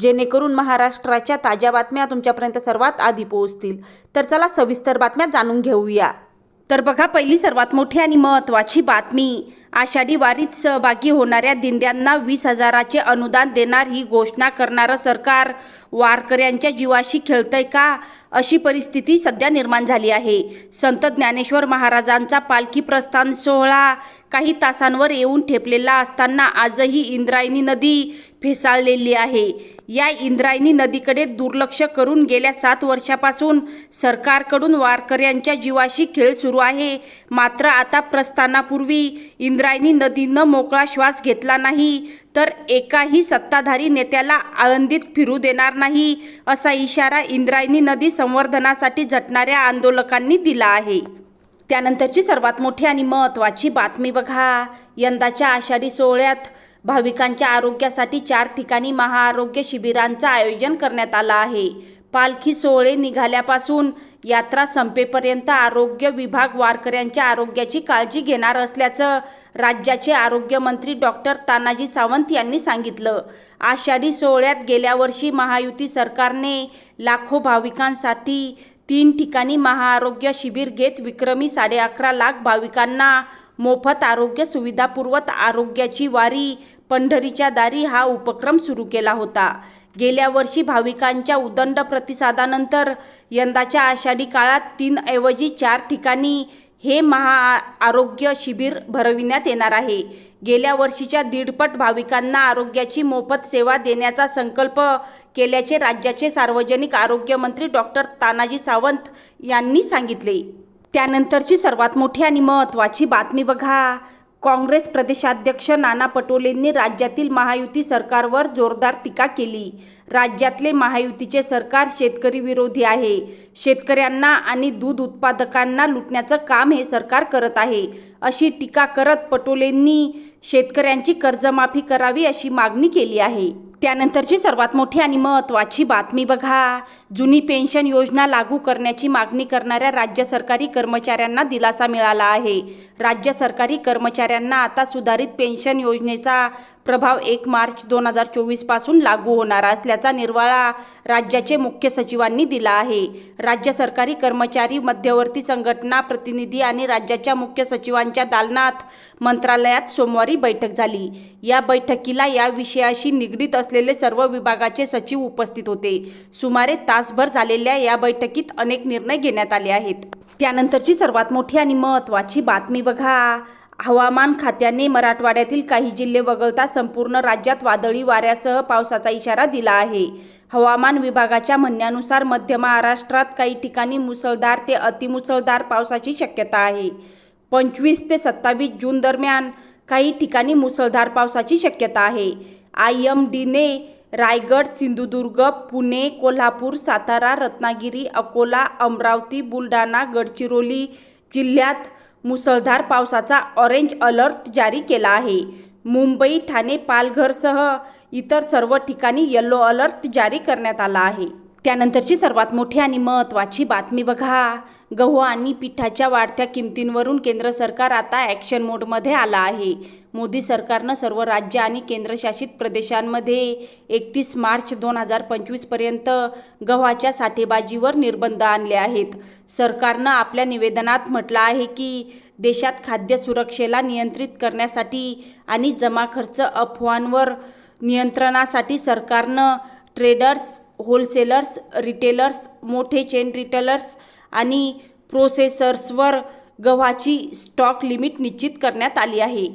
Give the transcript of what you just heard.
जेणेकरून महाराष्ट्राच्या ताज्या बातम्या तुमच्यापर्यंत सर्वात आधी पोहोचतील. तर चला सविस्तर बातम्या जाणून घेऊया. तर बघा पहिली सर्वात मोठी आणि महत्त्वाची बातमी आषाढी वारीत सहभागी होणाऱ्या दिंड्यांना वीस हजाराचे अनुदान देणार ही घोषणा करणारं सरकार. वारकऱ्यांच्या जीवाशी खेळतंय का? अशी परिस्थिती सध्या निर्माण झाली आहे. संत ज्ञानेश्वर महाराजांचा पालखी प्रस्थान सोहळा काही तासांवर येऊन ठेपलेला असताना आजही इंद्रायणी नदी फेसाळलेली आहे. या इंद्रायणी नदीकडे दुर्लक्ष करून गेल्या सात वर्षापासून सरकारकडून वारकऱ्यांच्या जीवाशी खेळ सुरू आहे. मात्र आता प्रस्थानापूर्वी इंद्रायणी नदीनं मोकळा श्वास घेतला नाही तर एकाही सत्ताधारी नेत्याला आळंदीत फिरू देणार नाही असा इशारा इंद्रायणी नदी संवर्धनासाठी झटणाऱ्या आंदोलकांनी दिला आहे. त्यानंतरची सर्वात मोठी आणि महत्त्वाची बातमी बघा. यंदाच्या आषाढी सोहळ्यात भाविकांच्या आरोग्यासाठी चार ठिकाणी महाआरोग्य शिबिरांचं आयोजन करण्यात आलं आहे. पालखी सोहळे निघाल्यापासून यात्रा संपेपर्यंत आरोग्य विभाग वारकऱ्यांच्या आरोग्याची काळजी घेणार असल्याचं राज्याचे आरोग्यमंत्री डॉक्टर तानाजी सावंत यांनी सांगितलं. आषाढी सोहळ्यात गेल्या वर्षी महायुती सरकारने लाखो भाविकांसाठी तीन ठिकाणी महाआरोग्य शिबिर घेत विक्रमी साडे अकरा लाख भाविकांना मोफत आरोग्य सुविधा पुरवत आरोग्याची वारी पंढरीच्या दारी हा उपक्रम सुरू केला होता. गेल्या वर्षी भाविकांच्या उदंड प्रतिसादानंतर यंदाच्या आषाढी काळात तीनऐवजी चार ठिकाणी हे महा आरोग्य शिबिर भरविण्यात येणार आहे. गेल्या वर्षीच्या दीडपट भाविकांना आरोग्याची मोफत सेवा देण्याचा संकल्प केल्याचे राज्याचे सार्वजनिक आरोग्यमंत्री डॉक्टर तानाजी सावंत यांनी सांगितले. त्यानंतरची सर्वात मोठी आणि महत्त्वाची बातमी बघा. काँग्रेस प्रदेशाध्यक्ष नाना पटोलेंनी राज्यातील महायुती सरकारवर जोरदार टीका केली. राज्यातले महायुतीचे सरकार शेतकरी विरोधी आहे. शेतकऱ्यांना आणि दूध उत्पादकांना लुटण्याचं काम हे सरकार करत आहे अशी टीका करत पटोलेंनी शेतकऱ्यांची कर्जमाफी करावी अशी मागणी केली आहे. त्यानंतरची सर्वात मोठी आणि महत्त्वाची बातमी बघा. जुनी पेन्शन योजना लागू करण्याची मागणी करणाऱ्या राज्य सरकारी कर्मचाऱ्यांना दिलासा मिळाला आहे. राज्य सरकारी कर्मचाऱ्यांना आता सुधारित पेन्शन योजनेचा प्रभाव एक मार्च दोन हजार चोवीसपासून लागू होणार असल्याचा निर्वाळा राज्याचे मुख्य सचिवांनी दिला आहे. राज्य सरकारी कर्मचारी मध्यवर्ती संघटना प्रतिनिधी आणि राज्याच्या मुख्य सचिवांच्या दालनात मंत्रालयात सोमवारी बैठक झाली. या बैठकीला या विषयाशी निगडीत असलेले सर्व विभागाचे सचिव उपस्थित होते. सुमारे तासभर झालेल्या या बैठकीत अनेक निर्णय घेण्यात आले आहेत. त्यानंतरची सर्वात मोठी आणि महत्त्वाची बातमी बघा. हवामान खात्याने मराठवाड्यातील काही जिल्हे वगळता संपूर्ण राज्यात वादळी वाऱ्यासह पावसाचा इशारा दिला आहे. हवामान विभागाच्या म्हणण्यानुसार मध्य महाराष्ट्रात काही ठिकाणी मुसळधार ते अतिमुसळधार पावसाची शक्यता आहे. पंचवीस ते सत्तावीस जून दरम्यान काही ठिकाणी मुसळधार पावसाची शक्यता आहे. आय एम डीने रायगड सिंधुदुर्ग पुणे कोल्हापूर सातारा रत्नागिरी अकोला अमरावती बुलढाणा गडचिरोली जिल्ह्यात मुसळधार पावसाचा ऑरेंज अलर्ट जारी केला आहे. मुंबई ठाणे पालघरसह इतर सर्व ठिकाणी येल्लो अलर्ट जारी करण्यात आला आहे. त्यानंतरची सर्वात मोठी आणि महत्त्वाची बातमी बघा. गहू आणि पिठाच्या वाढत्या किमतींवरून केंद्र सरकार आता ॲक्शन मोडमध्ये आला आहे. मोदी सरकारनं सर्व राज्य आणि केंद्रशासित प्रदेशांमध्ये एकतीस मार्च दोन हजार पंचवीसपर्यंत गव्हाच्या साठेबाजीवर निर्बंध आणले आहेत. सरकारनं आपल्या निवेदनात म्हटलं आहे की देशात खाद्य सुरक्षेला नियंत्रित करण्यासाठी आणि जमा खर्च अफवांवर नियंत्रणासाठी सरकारनं ट्रेडर्स होलसेलर्स रिटेलर्स मोठे चेन रिटेलर्स आणि प्रोसेसर्सवर गव्हाची स्टॉक लिमिट निश्चित करण्यात आली आहे.